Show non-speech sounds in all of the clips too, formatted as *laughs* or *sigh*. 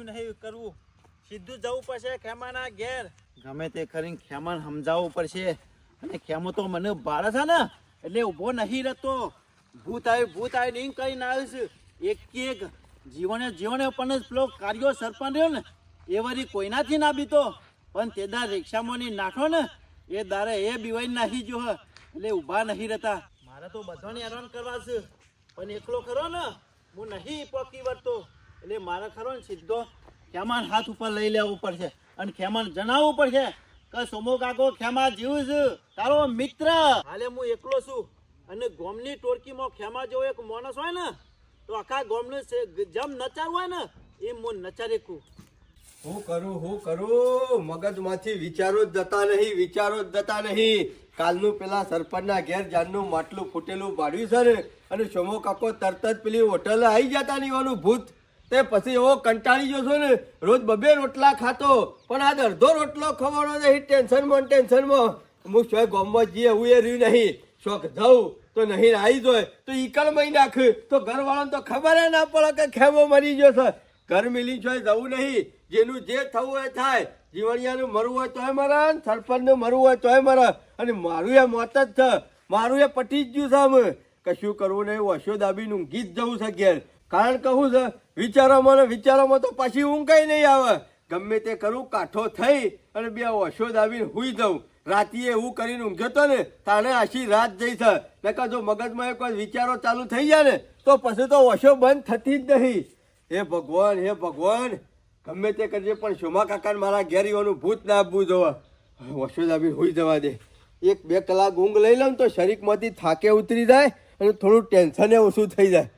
કશું નહીં કરવું. સીધું જવું પડશે ખેમાના ઘેર. ગમે તે કરીને ખેમાન સમજાવવું પડશે. અને ખેમો તો મને ભાડે છે ને એટલે ઊભો નહીં રહેતો. ભૂત આવ્યું ભૂત આવ્યું નહીં કરીને આવીશ. એક એક જીવને જીવને પણ પેલો કાર્યો સરપંચ રહ્યો ને એ વળી કોઈનાથી ના બીતો. પણ તે દાર રિક્ષામાં ની નાખો ને એ દારે એ બીવાઈ નાખી જો હે. એટલે ઊભા નહીં રહેતા. મારે તો બધાને હેરાન કરવા છે. પણ એકલો ખરો ને હું નહીં પોકી વળતો. એટલે મારે ખરો ને સીધો ખેમાન હાથ ઉપર લઈ લેવું પડશે. અને ખેમાન જણાવવું પડશે કે સોમો કાકો, ખેમા જીવું છું તારો મિત્ર. હાલે હું એકલો છું. અને ગોમની ટોળકીમાં ખેમા જેવો એક માણસ હોય ને, તો આખા ગોમનું જમ નચાર હોય ને એ હું નચારી કું હું કરું હું કરું. મગજમાંથી વિચારો જ જતા નહીં, વિચારો જ જતા નહીં. કાલનું પેલા સરપંચના ઘેર જાનનું માટલું ફૂટેલું પાડ્યું છે ને, અને સોમો કાકો તરત જ પેલી હોટલ આવી જતા નીવાનું ભૂત. તે પછી એવો કંટાળી ગયો છો ને, રોજ બબે રોટલા ખાતો, પણ આજ અડધો રોટલો ખવાનો નહીં, ટેન્શનમાં ટેન્શનમાં. હું શોય ગામમાં જઈએ એવું એ રહ્યું નહીં. શોખ જવું, તો નહીં આવી જોઈએ તો ઈકળ મહી નાખ. તો ઘરવાળાને તો ખબર ના પડે કે ખેમો મરી ગયો છે. ઘર મિલી જોઈ જવું નહીં. જેનું જે થવું હોય થાય. જીવણિયાનું મરવું હોય તોય મરે સરપંચનું મરવું હોય તોય મરે. અને મારું એ મોત જ છે. મારું એ પટી જ ગયું છે કશું કરવું નહીં વશો દાબીનું ગીત જવું છે ઘેર. કારણ કહું છે, વિચારોમાં ને વિચારોમાં તો પાછી ઊંઘ કઈ નહીં આવે. ગમે તે કરું, કાઠો થઈ અને બે વશો આવીને હુઈ જાઉં. રાતીએ એવું કરીને ઊંઘ્યો ને, તાણે આશી રાત જઈ છે. નકર જો મગજમાં એક વાર વિચારો ચાલુ થઈ જાય ને, તો પછી તો વશો બંધ થતી જ નહીં. હે ભગવાન હે ભગવાન, ગમે તે કરજે, પણ શોમા કાકાને મારા ઘેરીઓનું ભૂત ના આપવું જોવા. વશોદાબી હોઈ જવા દે. એક બે કલાક ઊંઘ લઈ લઉં તો શરીરમાંથી થાકે ઉતરી જાય અને થોડું ટેન્શન ઓછું થઈ જાય.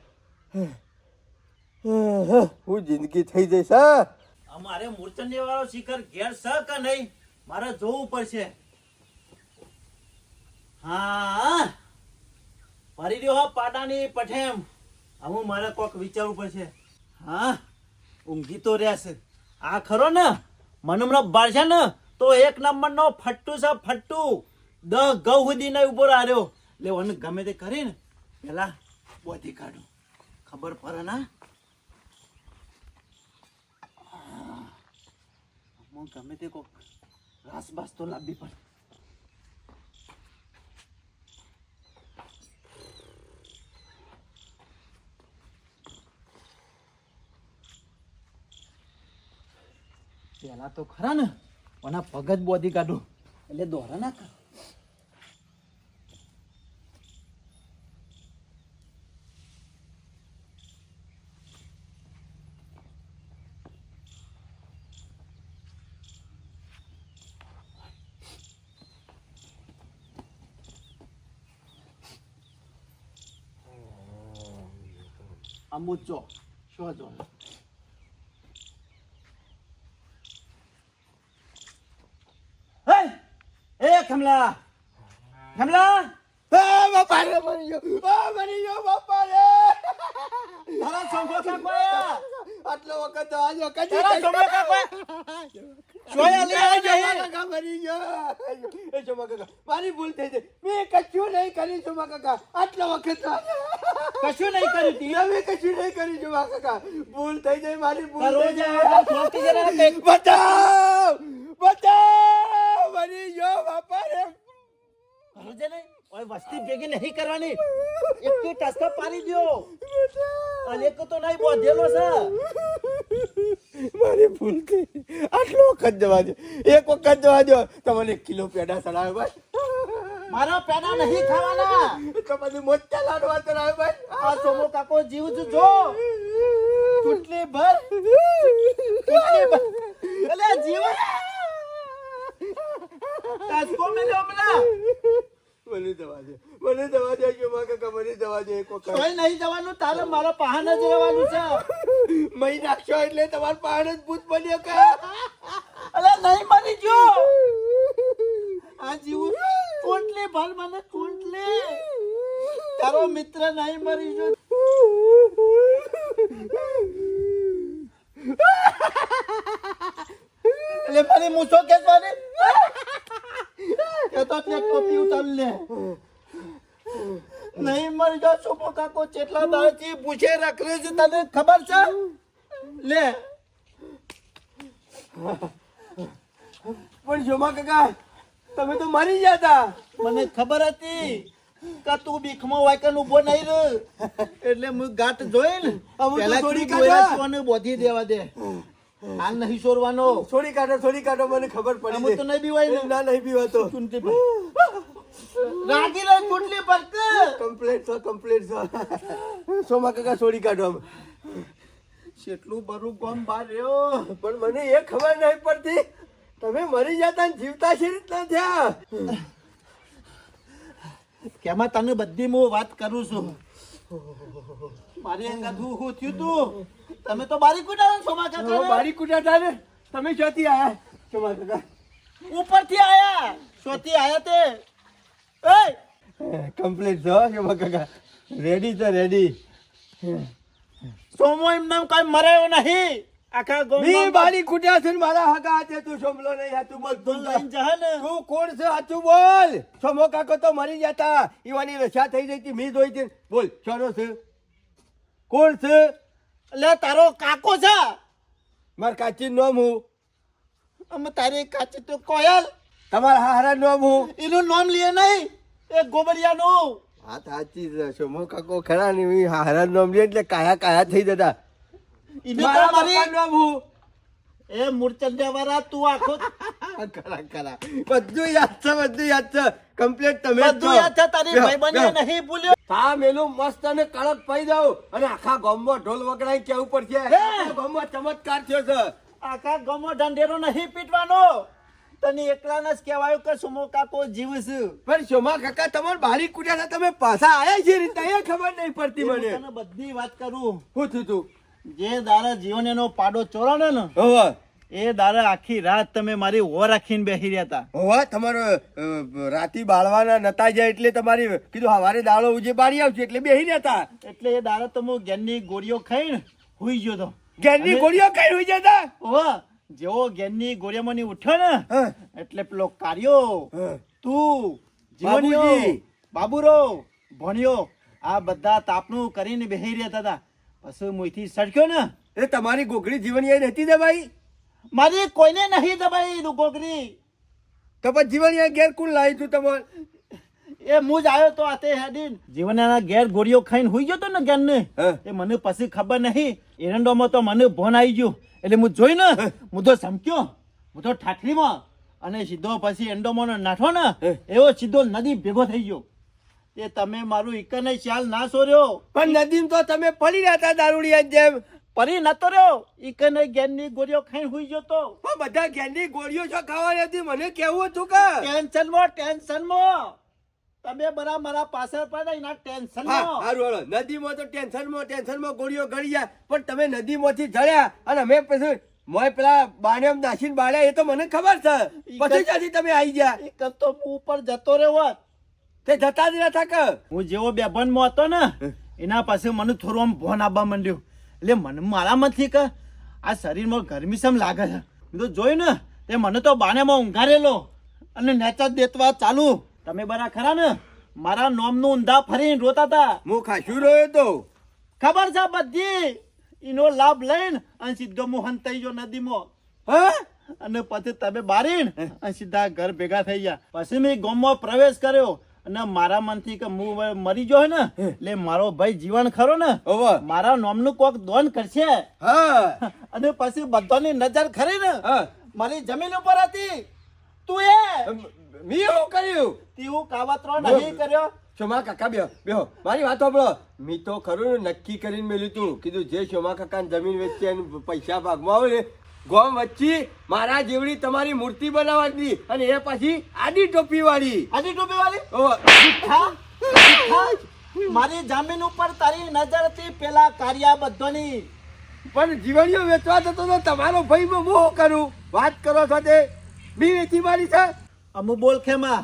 હું જિંદગી થઈ જઈશ, હા? અમારે મૂર્ચન્ય વાળો શિખર ઘેર છે કે નહીં? મારે જોવું પડશે. હા. ફરી રહ્યો હા પાડાની પઠેમ. હવે મારે કોક વિચારવું પડશે. હા, ઊંઘી તો રહેશે આ ખરો ને? મને હમણાં છે ને? તો એક નંબર નો ફટ્ટુ છે, ફટ્ટુ. દહ ગૌ સુધી ને ઊભો રહ્યો એટલે ગમે તે કરીને પેલા બોધી કાઢું. ખબર પડે ના? હું ગમે તે કોક રાસબાસ તો લાવવી પડે. પેલા તો ખરા ને, ઓના પગ જ બોધી કાઢું એટલે દોરા ના કર. અમુચો શું જો હે એ ખમલા આ બાપા રે મરી ગયો મરી ગયો બાપા રે તારા સોંગો કાકોયા આટલો વખત આજો કદી તારા સોંગો કાકોયા સોયા લઈ આવી જઈ કાકા મરી ગયો એ શોમા કાકા મારી ભૂલ થઈ ગઈ મેં કચ્યું નહીં કરી શોમા કાકા આટલો વખત. કશું નહીં કર્યું તી. તમે કશું નહીં કરી શોમા કાકા. ભૂલ થઈ જાય મારી ભૂલ થઈ જે. આ ખોટી જરા બચાવ! બચાવ! મારી ગયો બાપા રે કરું છે ને ઓય વસ્તી ભેગી નહીં કરવાની. એક ટસકા પાડી દ્યો. અને એક તો નહીં બોધેલો છે. મારી ભૂલ થઈ. આટલો વખત જવા દો એક વખત જવા દો તમને એક કિલો પેડા ચડાવે ભાઈ મારા પેડા નહીં ખાવાના તો બધું મોટા લાડવા ચડાવે ભાઈ. આ સોમો કાકો જીવ જ જો. ચૂંટણી ભર. ચૂંટણી ભર. એટલે જીવ ટસકો મેલ્યો હમણાં. મને જવા દે. મને જવા દે કે માં કાકા મને જવા દે વખત. કોઈ નહીં જવાનું તારે મારા પહાણ જ રહેવાનું છે. મહી નાખશો એટલે તમાર પહાણ જ ભૂત બન્યો કે? અલે નહીં મરી ગયો. આ જીવ ચૂંટણી ભલ મને કુંડલી. તારો મિત્ર નહીં મરી જો એટલે મારી મૂછો ખેંચવાની? કે તો તે ટોપી ઉતાર લે. નહીં મરી જો સુપો કાકો ચેટલા દાડથી પૂછે રાખલે છે તને ખબર છે? લે. પણ જોમા કાકા. તમે તો મરી ગયા હતા મને ખબર હતી કે તું બીખમાં વાયકન ઊભો નહીં રહ્યો એટલે હું ગાંઠ જોઈ ને કીધું કાઢો. બોધી દેવા દે. હાલ નહીં છોડવાનો છોડી કાઢો છોડી કાઢો મને ખબર પડી હું તો નહીં બીવાય ના. નહીં પર. રાગી લો કુટલી પર કે. કમ્પ્લેટ છો કમ્પ્લેટ છો. સોમા કાકા છોડી કાઢો. કેટલું બરું ગમ બાર રહ્યો. પણ મને એ ખબર નહીં પડતી. તમે મરી જતા જીવતા છે રીતના થયા? કેમાં તને બધી હું વાત કરું છું. મારી અંગત હું હું થયું તું. તમે તો બારી કુટાવ સોમા કાકા બારી કુટાતા ને? તમે ક્યાંથી આયા? સોમા કાકા ઉપરથી આયા. શોથી આયા તે. એય! કમ્પ્લીટ છો? સોમા કાકા રેડી છે રેડી સોમો એમ નામ કઈ મરાયો નહીં. આખા મી ગામમાં બારી કુટ્યા છે ને મારા હગા હાથે તું સોમલો નહીં હાથું બોલ બધું લઈને જહે ને. તું કોણ છે હાથું બોલ? સોમો કાકો તો મરી જતા. ઈવાની રસા થઈ જઈ હતી મી જોઈ હતી. બોલ ચોનો છે? કોણ છે? લે તારો કાકો છે. માર કાચી નોમ હું? અમે તારી કાચી તો કોયલ. તમારા હારા નોમ હું? એનું નામ લે નહીં. એ ગોબરિયાનું. હા સાચી સોમો કાકો ખરા ને હારા નોમ લે એટલે કાયા કાયા થઈ જતા. એ તું આખો ખરા ખરા બધું યાદ છે બધું યાદ છે. કમ્પ્લીટ તમે બધું યાદ છે તારી બેહો, નહીં ભૂલ્યો. થા મેલું મસ્ત અને કડક પઈ દઉં અને આખા ગામમાં ઢોલ વગડાઈ કેવું પડશે? હે? આખા ગામમાં ચમત્કાર થયો છે. આખા ગમો ઢંઢેરો નહીં પીટવાનો. તને એકલાને જ કહેવાયું કે સુમો કાકો જીવ પણ સુમા કાકા તમારે બારી કુટ્યા તમે પાછા આયા છે રીતે ખબર નહીં પડતી હું મને. તને બધી વાત કરું. શું થયું તું? જે દારા જીવન એનો પાડો ચોરાનો ને હોવા એ દારા આખી રાત તમે મારી ઓ રાખીને બેસી રહ્યા હતા. હોવા તમારો રાતી બાળવાના નતા જાય એટલે તમારી કીધું હવારે દાડો ઉજે બારી આવશે એટલે બેસી રહ્યા હતા. એટલે એ દારા તમે ગેનની ગોળીઓ ખાઈને હુઈ ગયો તો. ગેનની ગોળીઓ કઈ હોઈ જતા ઓહ જેવો ગેનની ગોળીઓમાંની ઉઠ્યો ને એટલે પેલો કાર્યો તું જીવનીઓ. બાબુરો ભણ્યો આ બધા તાપનું કરીને બેસી રહ્યા હતા. પછી મુઈથી સડક્યો ને? એ તમારી ગોગડી જીવની અહીં નથી દબાઈ મારી કોઈને નહીં દબાઈ તું ગોગરી તો પછી જીવની ઘેર કુલ લાવી તું તમારે? એ મું જ આવ્યો તો આતે હેડીન. જીવનના ઘેર ગોળીઓ ખાઈને હુઈ ગયો તો ને ગેન ને હા. એ મને પછી ખબર નહીં. એરંડોમાં તો મને ભોન આવી ગયો. એટલે હું જોઈ ને હું. તો સમક્યો હું તો ઠાકરીમાં અને સીધો પછી એંડોમાં નાઠો ને એવો સીધો નદી ભેગો થઈ ગયો. તે તમે મારું એકને ચાલ ના સોર્યો. પણ નદીમ તો તમે પડી રહ્યા હતા દારૂડિયા જેમ. પરી નતો રહ્યો. એકને ગેનની ગોળીઓ ખાઈ હુઈ ગયો તો બધા ઘેરની ગોળીઓ છો ખાવાની હતી મને કેવું હતું કે? ટેન્શનમાં ટેન્શનમાં તમે બરા મારા પાછળ પડે એના ટેન્શન હારું હાલો. નદીમાં તો ટેન્શનમાં ટેન્શનમાં ગોળીઓ ગળી ગયા. પણ તમે નદીમાંથી જળ્યા અને અમે પછી મોય પેલા બાણેમ નાસીને બાળ્યા એ તો મને ખબર છે. પછી ત્યાંથી તમે આવી ગયા? એક તો હું ઉપર જતો રહ્યો હોત. તે જતા જ નતા કે? હું જેવો બેભાનમાં હતો ને એના પાસે મને થોડું આમ ભોન આવવા માંડ્યું. એટલે મને મારામાંથી કે આ શરીરમાં ગરમી સમ લાગે છે? તો જોયું ને તે મને તો બાનેમાં ઊંઘારેલો. અને નેચા દેતવા ચાલુ. તમે બરા ખરા ને? મારા નોમનું ઊંધા ફરીને રોતા હતા હું ખાશું રહ્યો તો? ખબર છે બધી? એનો લાભ લઈને અને સીધો મોહન થઈ ગયો નદીમાં. હા? અને પછી તમે બારીને અને સીધા ઘર ભેગા થઈ ગયા. પછી મેં ગામમાં પ્રવેશ કર્યો. અને મારા મનથી કે હું મરી ગયો ને એટલે મારો ભાઈ જીવન ખરો ને મારા નામનું કોક દોન કરશે. હા. *laughs* અને પછી બધાની નજર ખરી ને હા. મારી જમીન ઉપર હતી. તું એ. મી હું કર્યું. હું કાવતરો નહીં કર્યો. શોમા કાકા બે બેહો. મારી વાત સાંભળો. મી તો ખરું નક્કી કરીને મેલ્યું તું. કીધું જે શોમા કાકા જમીન વેચી અને પૈસા ભાગમાં આવે ને ગોમ વચ્ચી મારા જેવડી તમારી મૂર્તિ બનાવવાની અને એ પાછી આડી ટોપી વાળી. આડી ટોપી વાળી? ઓહો. હા? હા? મારી જમીન ઉપર તારી નજર હતી પેલા કાર્યા બધોની. પણ જીવણીઓ વેચવા જતો તો તમારો ભાઈ બહુ કરું. વાત કરો છો તે બી વેચી મારી છે. અમુ બોલ ખેમા.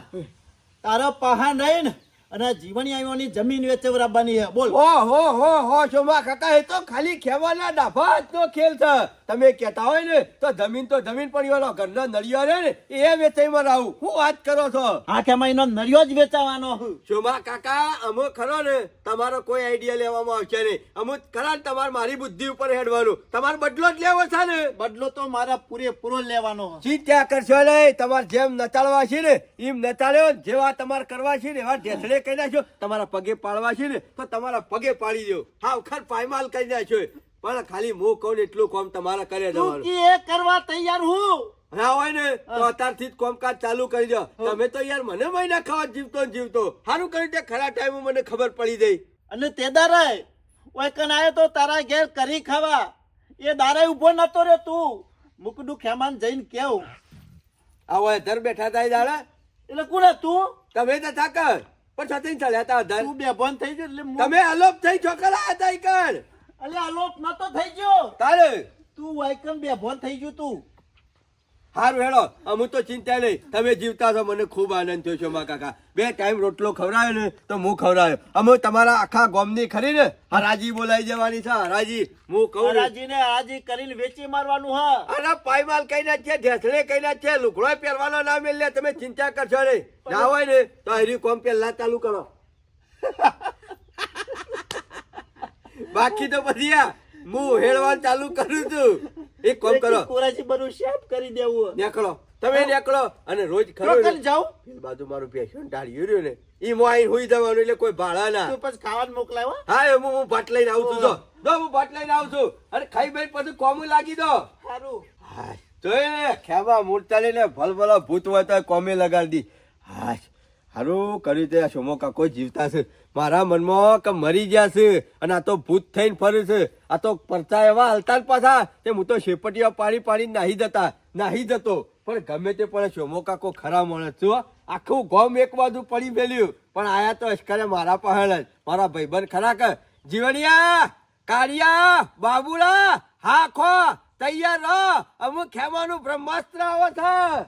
તારા પહા નહીં ને અને જીવન આવ્યોની જમીન વેચવરાબાની હે બોલ. ઓ હો હો હો શોભા કાકા એ તો ખાલી ખેવાના ડાફા નો ખેલ છે. તમે કહેતા હોય ને તો જમીન તો જમીન પડી વાળો ઘરનો નળિયો રે ને એ વેચાઈમાં રાહું. હું વાત કરો છો? આ ખેમા એનો નળિયો જ વેચાવાનો શોભા કાકા અમો ખરો ને તમારો કોઈ આઈડિયા લેવામાં આવશે નહીં. અમુક ખરા ને તમારે મારી બુદ્ધિ ઉપર હેડવાનું. તમારે બદલો જ લેવો છે ને? બદલો તો મારા પૂરેપૂરો લેવાનો હું. ચિંતા કરશો નહીં. તમારે જેમ નચાડવા છે ને એમ નચાડ્યો જેવા તમારે કરવા છે ને એવા ઢેસડે કહી નાખ્યો તમારા પગે પાડવા છે ને તો તમારા પગે પાડી દો. હા ખર પાયમાલ કરી નાખ્યો પણ ખાલી હું કહું ને એટલું કામ તમારે કરે જવાનું. એ કરવા તૈયાર હું? ના હોય ને તો અત્યારથી જ કામકાજ ચાલુ કરી દો. તમે તો યાર મને મહિના ખાવા જીવતો જીવતો. સારું કર્યું તે ખરા ટાઈમે મને ખબર પડી ગઈ. અને તે દારાય ઓય કન આયો તો તારા ઘેર કરી ખાવા. એ દારાય ઊભો નતો રે તું. મુકડું ખેમાન જઈને કેવું. આવો ધર બેઠા થાય દાડા. એટલે કોને તું તમે તો થાકર. પણ છતી ચાલ્યા હતા અધાર. તું બેભાન થઈ ગયો એટલે તમે અલોપ થઈ છોકરા હતા ઈ કર અલોપ નતો થઈ ગયો. તારે. તું વાયકન બેભાન થઈ ગયું તું. હારું હેડો અમુ તો ચિંતા નહીં. તમે જીવતા છો મને ખૂબ આનંદ થયો છે મા કાકા. બે ટાઈમ રોટલો ખવડાવ્યો ને તો હું ખવડાવ્યો અમે તમારા આખા ગોમની ખરી ને હરાજી બોલાઈ જવાની છે. હરાજી હું કહું ને. હરાજી કરીને વેચી મારવાનું હા. અરે પાયમાલ કઈ ના છે ઢેસડે કઈ ના છે લુકડો પહેરવાનો ના મેલે તમે ચિંતા કરશો નહીં. ના હોય ને તો હરી કોમ પહેલા ચાલુ કરો. બાકી તો પછી આ હું હેડવાનું ચાલુ કરું છું. એક કોમ કરો. કોરાજી બરું શેપ કરી દેવું. નીકળો. તમે નીકળો અને રોજ ખરો જાઉં બાજુ મારું પેશન ઢાળ્યું રહ્યું ને ઈ મો આઈને હોઈ જવાનું એટલે કોઈ ભાડા ના. તું પછી ખાવાનું મોકલાવો હા. એ હું હું ભાટ લઈને આવું છું જો. જો હું ભાટ લઈને આવું છું. અરે ખાઈ ભાઈ પછી કોમું લાગી દો. સારું હા જોઈ ને ખેમા મૂર્તા લઈને ભલભલા ભૂત હોય તો કોમે લગાડી દી. હા હારું કર્યું તે સોમો કાકો જીવતા છે. મારા મનમાં કે મરી ગયા છે અને આ તો ભૂત થઈને ફરે છે. આ તો પરચા એવા હલતા પાછા તે હું તો શેપટીઓ પાડી પાડી નાહી જતા નાહી જતો. પણ ગમે તે પણ શોમો કાકો ખરા માણસ છો આખું ગોમ એક બાજુ પડી મેલ્યું. પણ આયા તો અશ્કરે મારા પહેલ જ. મારા ભાઈબંધ ખરા કર જીવણિયા, કાળિયા બાબુડા હા, ખો, તૈયાર રહો. અમુક ખેમાનું બ્રહ્માસ્ત્ર આવો છે.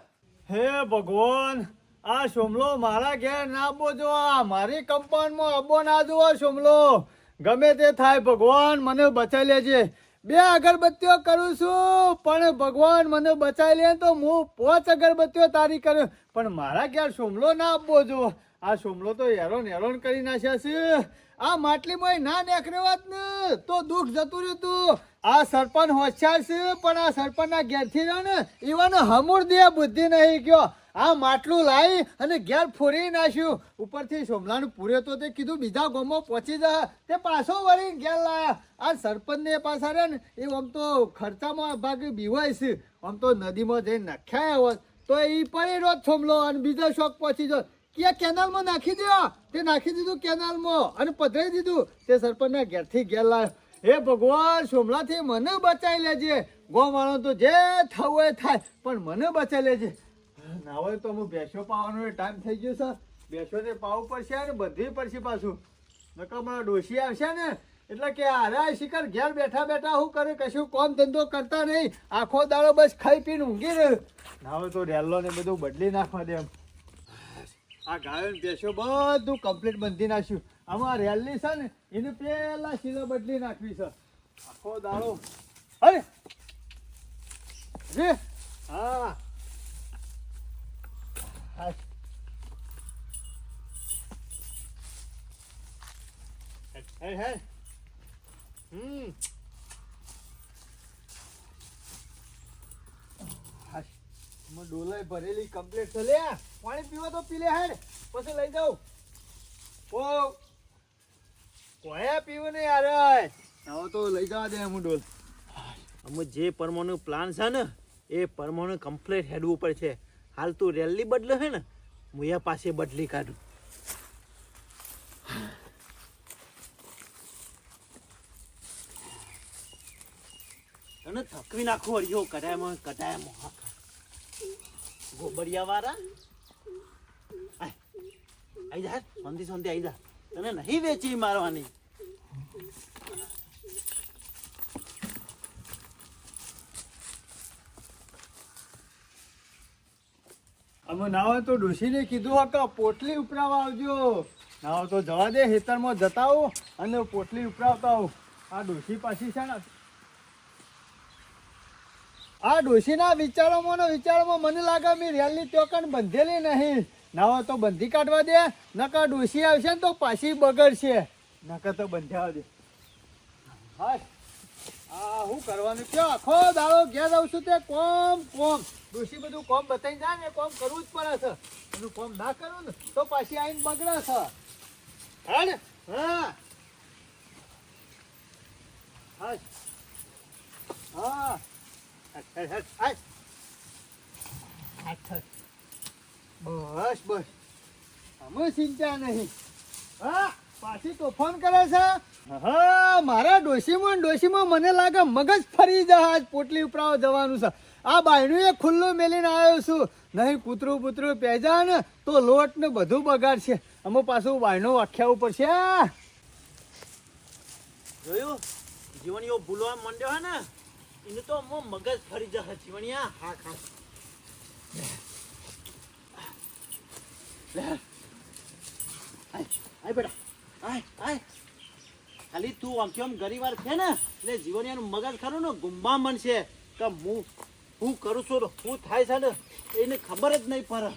હે ભગવાન, આ શુમલો મારા ઘેર ના બોજો. આ મારી કંપાઉન્ડમાં અબો ના જોવો શુમલો. ગમે તે થાય ભગવાન, મને બચાવી લેજે. બે અગરબત્તીઓ કરું છું, પણ ભગવાન મને બચાવી લે તો હું પોચ અગરબત્તીઓ તારી કર્યો પણ મારા ઘેર સોમલો ના આપવો જો. આ સોમલો તો હેરોન હેરોન કરી નાખ્યા છે. આ માટલીમાં ના નેખરે વાત ને, તો દુઃખ જતું રહ્યું તું આ સરપંચ હોશિયાર છે, પણ આ સરપંચના ઘેરથી રહ્યો ને, ઈવન હમુર દે બુદ્ધિ નહીં ગયો. આ માટલું લાવી અને ઘેર ફોરી નાખ્યું. ઉપરથી સોમલાનું પૂરે તો તે કીધું, બીજા ગોમો પહોંચી જા. તે પાછો વળી ઘેર લાયા. આ સરપંચને પાછા રહે ને એ આમ તો ખર્ચામાં ભાગી બીવાય છે. આમ તો નદીમાં જઈને નાખ્યા હોત. તો એ પડી રોજ સોમલો અને બીજો શોખ પહોંચી જો કે કેનાલમાં નાખી દો તે નાખી દીધું કેનાલમાં અને પધરાઈ દીધું. તે સરપંચના ઘેરથી ઘેર લાવ્યો હે ભગવાન, સોમલાથી મને બચાવી લેજે. ગોવાળો તો જે થવું એ થાય, પણ મને બચાવી લેજે. ના હોય તો હું ભેંસો પાવાનો ટાઈમ થઈ ગયો છે. ભેંસોને પાવું પડશે અને બધી પડશે પાછું. નકર મારા ડોશી આવશે ને, એટલે કે હારા શિખર ઘેર બેઠા બેઠા હું કરે, કશું કોમ ધંધો કરતા નહીં. આખો દાડો બસ ખાઈ પીને ઊંઘી રહ્યો. ના તો રેલ્લો ને બધું બદલી નાખવા દે એમ. આ ગાયો ને ભેંસો બધું કમ્પ્લીટ બંધી નાખ્યું. આમાં રેલની છે ને, એને પેલા સીધો બદલી નાખવી છે. આખો દાડો. અરે! હા. હે hey. હમ હાશ. માં ડોલાય ભરેલી કમ્પ્લીટ છે. લે પાણી પીવા તો પી લે હેડ. પછી લઈ જાઉં. ઓ. કોયા પીવું ને યાર? હવે તો લઈ જવા દે હું ડોલ. અમે જે પરમાણુ પ્લાન છે ને એ પરમાણુ કમ્પ્લીટ હેડવું છે હાલ તું રેલી બદલે છે ને મુયા પાસે બદલી કાઢું. તને થકવી કદાય અરિયો કડાયમાં કડાયમાં ગોબરિયા વાળા આઈ જા સંધી સંધી આઈ જા તને નહીં વેચી મારવાની અમે ના હોય તો ડોસીને કીધું હા કે પોટલી ઉપરાવા આવજો. ના હોય તો જવા દે, ખેતરમાં જતા આવું અને પોટલી ઉપરાવતા આવું. આ ડોસી પાછી છે ને આ ડોશીના વિચારોમાં વિચારોમાં મને લાગે મેં રેલી ચોકન બંધેલી નહીં. ના તો બંધી કાઢવા દે, નકર ડોશી આવશે ને તો પાછી બગડશે. નકર તો બંધ્યા દે. હા હું કરવાનું? કયો આખો દાડો ઘેર આવું છું તે કોમ કોમ. ડોશી બધું કોમ બતાવી જાય ને, કોમ કરવું જ પડે છે. બધું કોમ ના કરું ને, તો પાછી આવીને બગડે છે. હા ને? હા. હા. હાથ. બસ બસ. અમે ચિંતા નહીં. પાછી તોફાન કરે છે. મારા ડોશીમાં ડોશીમાં મને લાગે મગજ ફરી જહાજ પોટલી ઉપરાવ જવાનું છે. આ બાયણું એ ખુલ્લું મેલીને આવ્યો છું. નહીં કૂતરું પૂતરું પેજા ને, તો લોટ ને બધું બગાડશે. અમે પાછું બાયણું વાખ્યા ઉપર છે. જોયું? જીવણીઓ ભૂલવા માંડ્યો હે ને? એનું તો મો મગજ ફરી જશે જીવણિયા. હા ખા. લે. આય બેટા. આય આય. ખાલી તું આમ કેમ ગરીવાર છે ને? એટલે જીવણિયાનું મગજ ખરું ને ગુંબા મનશે. કે હું હું કરું છું હું થાય છે ને એને ખબર જ નહીં પડે.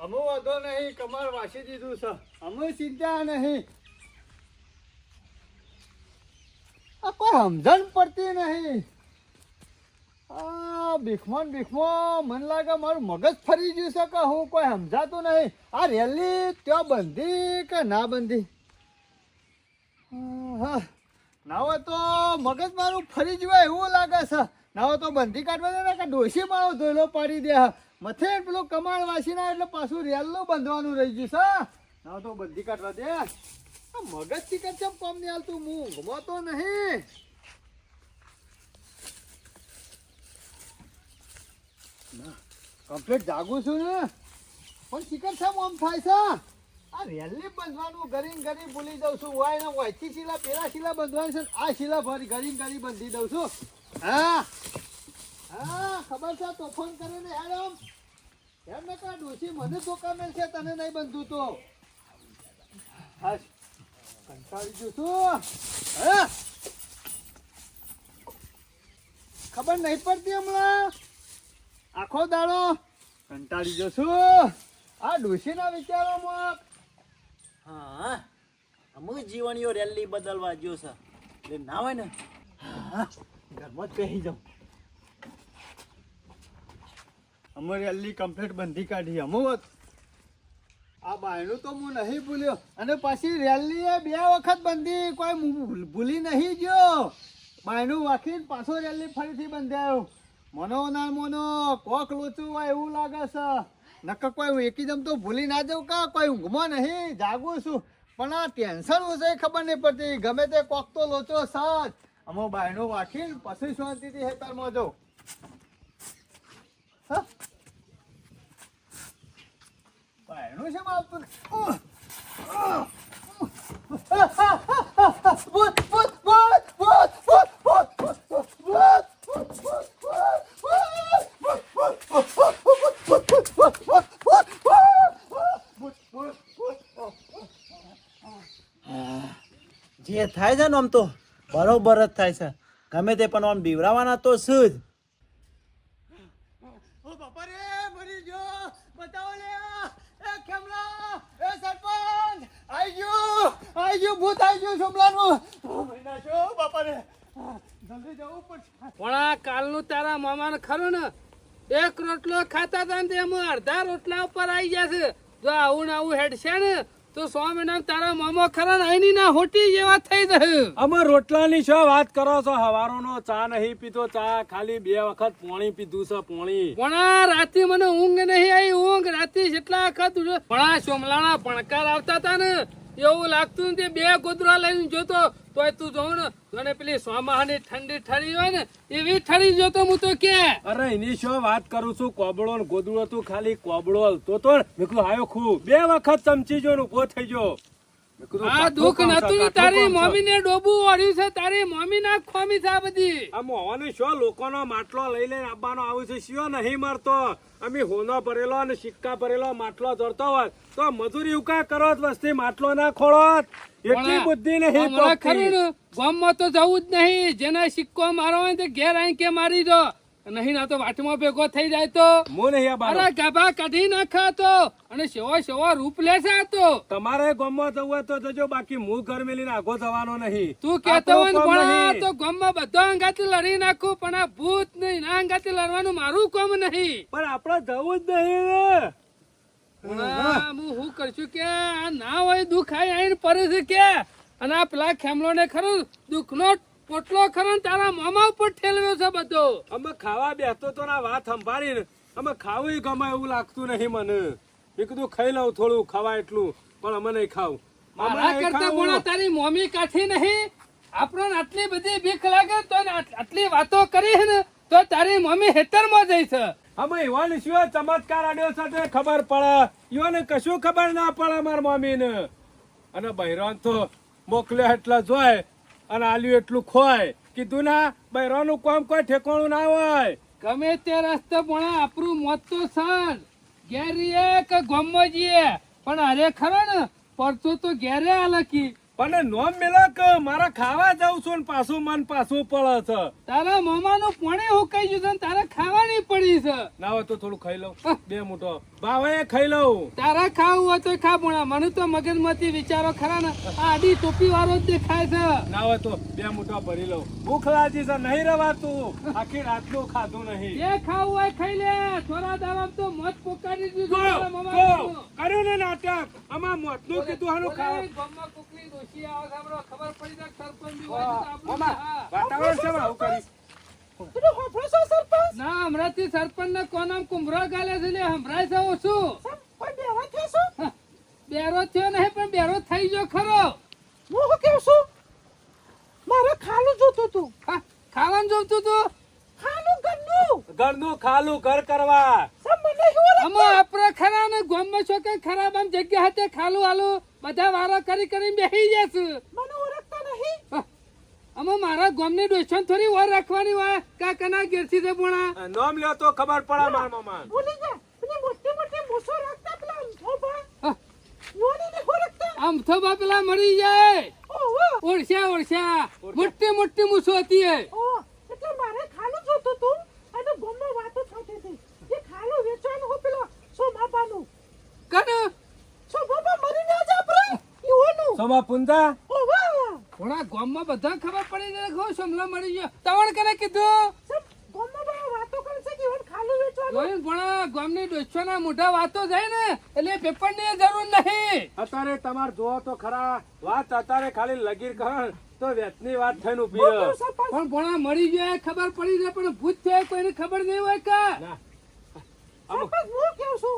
અમુ વાંધો નહીં કમર વાસી દીધું છે. અમે ચિંતા નહીં આ કોઈ સમજણ પડતી નહીં. આ ભીખમો ને ભીખમાં મને લાગે મારું મગજ ફરી ગયું છે કે હું કોઈ સમજાતું નહીં. આ રેલી ત્યાં બંધી કે ના બંધી? ના હોય તો મગજ મારું ફરી જવાય એવું લાગે છે. ના હોય તો બંધી કાઢવા દે કે ડોસી મારો ધોયલો પાડી દે. મથે પેલું કમાળ વાસીના એટલે પાછું રેલનું બંધવાનું રહી ગયું છે. ના હોય તો બંધી કાઢવા દે. મગજ ચીકર ચમ કોમ ને હાલતું? હું ઊંઘમાં તો નહીં. કમ્પ્લીટ જાગું છું ને. પણ ચિકન છે આમ થાય છે? આ રેલી બંધવાનું ગરી ગરી ભૂલી દઉં છું. વાય ને વાયથી શીલા, પેલા શીલા બંધવાનું છે આ શીલા ફરી ગરી ગરી બંધી દઉં છું. હા? હા, ખબર છે? તોફાન કરે ને યાર આમ. એમ ને કા ડોસી મને તો કામે છે તને નહીં બંધું તો. હાશ કંટાળી ગયું છું. હા? ખબર નહીં પડતી હમણાં? આખો દાડો કંટાળી જશું આ ડોશીના વિચારોમાં હા અમુક જીવણીઓ રેલી બદલવા જો છે. એટલે ના હોય ને? ઘરમાં જ પહેરી જાઉં. અમે રેલી કમ્પ્લીટ બંધી કાઢી. અમુ આ બાયણું તો હું નહીં ભૂલ્યો. અને પછી રેલી બે વખત બંધી. કોઈ ભૂલી નહીં ગયો. બાયણું વાંખીને પાછો રેલી ફરીથી બંધાયો. મનો ના મનો, કોક લોચું હોય એવું લાગે છે. નકર કોઈ હું એકીદમ તો ભૂલી ના જાઉં કા? કોઈ ઊંઘમાં નહીં, જાગું છું. પણ આ ટેન્શન છે ખબર નહીં પડતી. ગમે તે કોક તો લોચો સજ અમો બાયણું વાંખીને પછી શાંતિથી હેતરમાં જાઉં. હા? ભૂત, ભૂત, ભૂત, જે થાય છે ને આમ તો બરોબર જ થાય છે. ગમે તે પણ આમ બીવરાવાના તો શું જ ઓ બાપા રે મરી ગયો બતાવો લે એ ખેમલા એ સરપંચ આઈ આઈ ગયો ભૂત આવી ગયો સોમલાનું છો બાપા રે જલ્દી જવું પડશે પણ આ કાલનું તારા મામાને ખરું ને? એક રોટલો ખાતા હતા ને તેમાં અડધા રોટલા ઉપર આવી ગયા છે. જો આવું ને આવું હેડશે ને તો સો મહિના તારા મામા ખરા અહીંની ના હોટી જેવા થઈ જશે. અમે રોટલાની છો વાત કરો છો? હવારોનો ચા નહીં પીતો ચા ખાલી બે વખત પોણી પીધું છે પોણી. પણ આ રાતે મને ઊંઘ નહીં આવી ઊંઘ રાતે જેટલા વખત. પણ આ સોમલાના પણકાર આવતા હતા ને એવું લાગતું નથી, બે ગોદરા લઈને જોતો, તોય તું જોઉં ને તને પેલી સોમાહાની ઠંડી ઠરી હોય ને, એવી ઠરી જોતો હું તો કે અરે એની શું વાત કરું છું, કોબળો ને ગોદડો તું ખાલી કોબળો તો તો. મેં હાયો ખુ બે વખત ચમચી જો ઊભો થઈ ગયો આ દુઃખ નતું ની તારી મમ્મી ને ડોબું ઓળ્યું છે તારી મમ્મી ના ખોમી છે આ બધી. આ મોહને શો લોકોનો માટલો લઈ લઈને આવવાનો આવું છે? શિયો નહીં મારતો. અમે હોનો ભરેલો અને સિક્કા ભરેલો માટલો ધરતો હોત. તો મજૂરી ઉકા કરો વસ્તી માટલો ના ખોળો એટલી બુદ્ધિ નહીં ખરું ગામમાં તો જવું જ નહીં. જેના સિક્કો મારો હોય તે ઘેર આઈ કે મારી દો. નહીં ના તો વાટમાં ભેગો થઈ જાય તો હું નહીં આ બારો. અરે ગાભા કાઢી નાખા તો અને સેવો સેવો રૂપ લેશે તો તમારે ગામમાં જવું હોય તો જજો બાકી હું ઘર મેલીને આગો થવાનો નહીં તું કેતો હોય ને નહીં. તો ગામમાં બધો અંગાથી લડી નાખું પણ આ ભૂત નહીં ના અંગાથી લડવાનું મારું કામ નહીં પણ આપણે જવું જ નહીં ને. હું હું શું કરશું કે આ ના હોય દુઃખ આઈ આઈને પડે છે કે અને આ પેલા ખેમલો ને ખરું દુઃખનો પોટલો ખરો તારા મામા ઉપર ઠેલવ્યો છે બધો. અમે ખાવા બેસતો તો ના વાત સંભાળીને અમે ખાવું ગમે એવું લાગતું નહીં મને. મેં કીધું ખાઈ લઉં થોડું ખાવા એટલું પણ અમે નહીં ખાવું. મારા કરતા ખાવું. તારી મોમી કાઠી નહીં. આપણને આટલી બધી બીક લાગે તો આટલી વાતો કરી ને તો તારી મમ્મી હેતરમાં જઈ છે. અમે યુવાન શું ચમત્કાર આડ્યો સાથે ખબર પડે. ઈવાને કશું ખબર ના પડે માર મમ્મીને. અને બહેરાન તો મોકલ્યા એટલા જોય અને આલ્યું એટલું ખોય. કીધું ના બૈરાનું કામ કોઈ ઠેકાણું ના હોય. ગમે તે રસ્તે પણ આપણું મોત તો સર ઘેર રહીએ કે ગામમાં જઈએ પણ અરે ખરો ને પરસો તો ઘેરે આલકી. પણ નોમ મેલક મારા ખાવા જાઉં છું ને પાછું મન પાછું પડે છે. તારા મામાનું પોણે હું ગયું છે ને તારે ખાવાની પડી છે. ના હોય તો થોડું ખાઈ લઉં. બે મોટો ભાવે ખાઈ લઉં. તારા ખાવું હોય તો ખા પણ મને તો મગજમાંથી વિચારો ખરા ને. આડી ટોપી વાળો જ દેખાય છે. ના હોય તો બે મોટા ભરી લઉં. ભૂખ લાગી છે નહીં રવાતું. આખી રાતનું ખાધું નહીં. જે ખાવું હોય ખાઈ લે. થોડા દાડા તો મોત પોકારી દીધું. કર્યું ને નાટક? આમાં મોતનું કીધું હારું ખાવા. આવે ખબર પડી જાય સરપંચ તો. વાતાવરણ છે આવું કરી. ના હમણાંથી સરપંચ? ને કોનામ કુંભરો ગાલે છે ને હમણાં છે. ઓછું હા, બેરો થયો નહીં પણ બેરો થઈ ગયો ખરો. હા, ખાવાનું જોતું તું ઘરનું ખાલું ઘર કરવા. આમાં આપણે ખરા ને ગામમાં છો કે ખરાબ આમ જગ્યા હતી ખાલું આલું બધા વારો કરી કરી બેસી જશે. હા, આમાં મારા ગામની ડોસન થોડી વાર રાખવાની હોય. કાકાના ઘેરથી છે બોણા નોમ લ્યો તો ખબર પડે માર મામા હા, આમ અંથોબા બાપલા મરી જાય. ઓળશા ઓળશા મોટી મોટી મૂછો હતી એ. એટલે મારે ખાલું જોતો તું. અને ગોમમાં વાતો થતી હતી એ ખાલું વેચવાનું હું પેલો સોમાપાનું. કન? સોમાપા મરી ના જા સોમા પુંદા? ઓ વાહ ભણા ગામમાં બધા ખબર પડી જાય ખો સમલા મળી ગયો. તવણ કરે કીધું? સબ ગોમમાં વાતો કરે છે કે ઈવન વેચવાનું? જોઈને ભણા ગામની ડોસોના મોઢા વાતો જાય ને એટલે પેપરની જરૂર નહીં. અત્યારે તમાર જોવો તો ખરા વાત અત્યારે ખાલી લગીર કર તો વેચની વાત થઈને ઊભી પણ ભણા મરી ગયા ખબર પડી જાય પણ ભૂત છે કોઈને ખબર નહીં હોય કા ના સરપંચ હું કેવું છું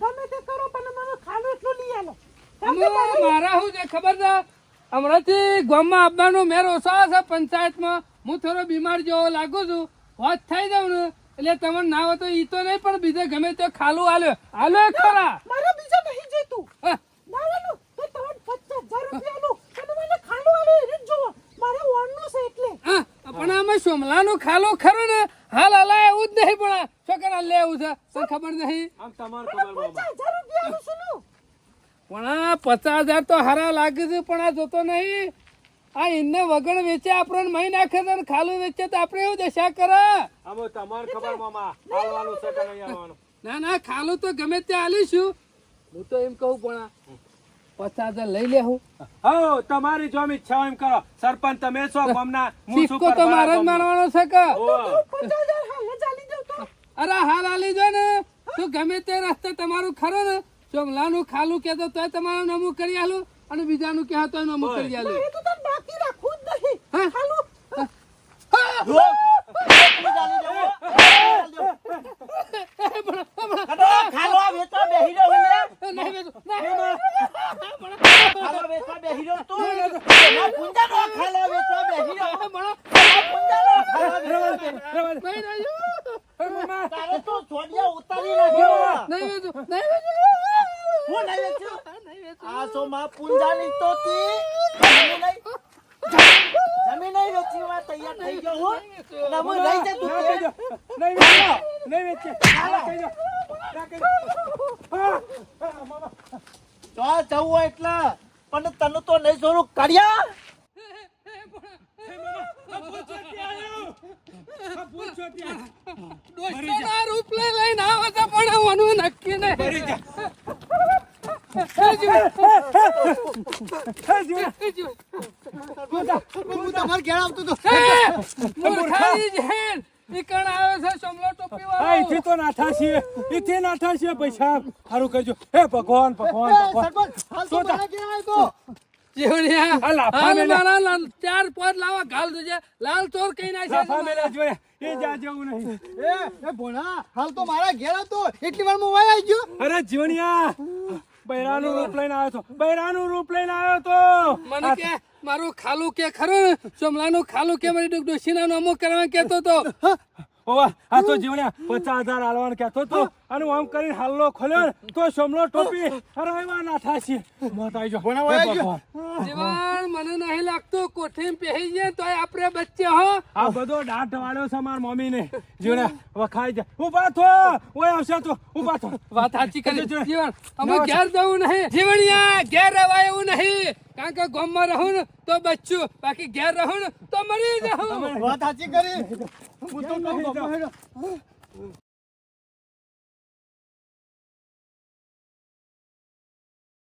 ગમે તે કરો પણ મને ખાલું એટલું લઈ આલો અમે મારા શું છે ખબર છે? હમણાંથી ગામમાં આવવાનો મેરો ઓછો છે પંચાયતમાં. હું થોડો બીમાર જેવો લાગુ છું. વાત થઈ જાઉં ને એટલે તમને ના હોય તો ઈ તો નહીં પણ બીજે ગમે તે ખાલું આલ્યો આલ્યો ખરા. મારા બીજા નહીં જોઈતું હા, નાવાનું તો તમને અને મને ખાલું આલો એ જ મારે ઓણનું છે એટલે. હા, પણ આમાં સોમલાનું ખાલું ખરું ને? હાલ હલા એવું જ નહીં પણ છોકરા લેવું છે. પણ ખબર નહીં? આમ તમારે ખબર રૂપિયા. પણ આ પચાસ હજાર તો હારા લાગે છે પણ આ જોતો નહીં. આ એમને વગર વેચે આપણને મહી નાખે છે ખાલું વેચે તો આપણે એવું દશા કરે? આમાં તમાર ખબર મામા હાલવાનું છે કે નહીં આવવાનું ના ના ખાલું તો ગમે ત્યાં આલીશું હું તો એમ કહું પણ આ પચાસ હજાર લઈ લે હું. હો તમારી જો ઈચ્છા હોય એમ કરો. સરપંચ તમે છો ગામના હું શું તો મારે જ માનવાનો મારવાનો છે કે? હાલ જ અરે હાલ આલી દો ને. તો ગમે તે રસ્તે તમારું ખરો ને. ચોમલાનું ખાલું કહેતો તોય તમારું નમું કરી આલું અને બીજાનું કહે તોય નમું કરી આલું. એ તો તને બાકી રાખવું જ નહીં. હા? ખાલું જુઓ, એટલું જ આલી દેવું. ખાવા વેચવા બેહી રહ્યો તું. નહીં જમીન નહીં જવું હોય પણ તને તો નહીં જોરું કાઢ્યા? રૂપ લઈને આવે પણ હું નક્કી નહીં. ચાર પાંચ લાવા ઘાલ દેજે લાલ ચોર કઈ ના એ જા જવું નહીં એ ભોળા હાલ તો મારા ઘેર હતો એટલી વાર હું વાય આવી ગયો અરે જીવણિયા બૈરાનું રૂપ લઈને આવ્યો તો. બૈરાનું રૂપ લઈને આવ્યો તો. મને કે મારું ખાલું કે ખરું? ચોમલાનું ખાલું કે મારી ડોશીના અમુક કરવા કેતો તો. ઓવા આ તો જીવણ્યા પચાસ હજાર આલવાનું કહેતો તો અને આમ કરીને હાલ્લો ખોલ્યો ને તો સમલો ટોપી રહેવા ના નાઠા છીએ મત આવી જો મને નહીં લાગતું કોઠી પહેરી જાય તો આપણે બચ્ચે હો. આ બધો દાંત વાળ્યો છે માર મમ્મી ને જીવણ્યા વખાઈ જાય. ઊભા થો ઓય આવશે તો. ઊભા થો. વાત સાચી કરી. જીવણ. અમે ઘેર જવું નહીં. જીવણિયા ઘેર રહેવાય એવું નહીં. કારણ કે ગામમાં રહું ને તો બચ્ચું, બાકી ઘેર રહું ને તો મરી જાઉં વાત સાચી કરી.